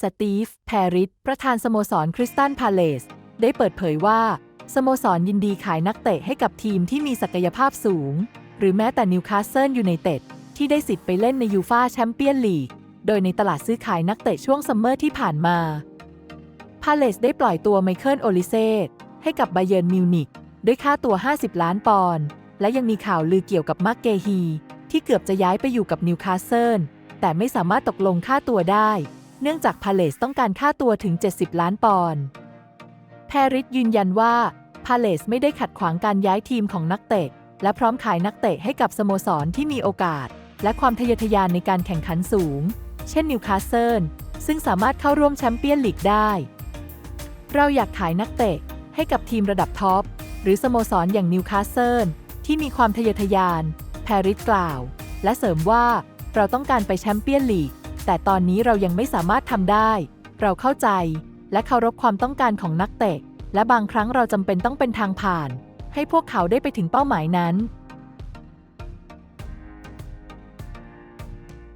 สตีฟ แพริส ประธานสโมสรคริสตันพาเลส ได้เปิดเผยว่า สโมสรยินดีขายนักเตะให้กับทีมที่มีศักยภาพสูง หรือแม้แต่นิวคาสเซิลยูไนเต็ดที่ได้สิทธิ์ไปเล่นในยูฟาแชมเปี้ยนลีก โดยในตลาดซื้อขายนักเตะช่วงซัมเมอร์ที่ผ่านมา พาเลสได้ปล่อยตัวไมเคิลโอลิเซ่ให้กับไบเยนมิวนิกด้วยค่าตัว 50 ล้านปอนด์ และยังมีข่าวลือเกี่ยวกับมาร์กเกฮี ที่เกือบจะย้ายไปอยู่กับนิวคาสเซิลแต่ไม่สามารถตกลงค่าตัวได้ เนื่องจากพาเลสต้องการค่าตัวถึง 70 ล้านปอนด์ แพริสยืนยันว่า พาเลสไม่ได้ขัดขวางการย้ายทีมของนักเตะ และพร้อมขายนักเตะให้กับสโมสรที่มีโอกาส และความทะเยอทะยานในการแข่งขันสูง เช่นนิวคาสเซิลซึ่งสามารถเข้าร่วมแชมเปี้ยนลีกได้ เราอยากขายนักเตะให้กับทีมระดับท็อป หรือสโมสรอย่างนิวคาสเซิลที่มีความทะเยอทะยาน แพริสกล่าว และเสริมว่าเราต้องการไปแชมเปี้ยนลีก แต่ตอนนี้เรายังไม่สามารถทำได้ เราเข้าใจ และเคารพความต้องการของนักเตะ และบางครั้งเราจำเป็นต้องเป็นทางผ่าน ให้พวกเขาได้ไปถึงเป้าหมายนั้น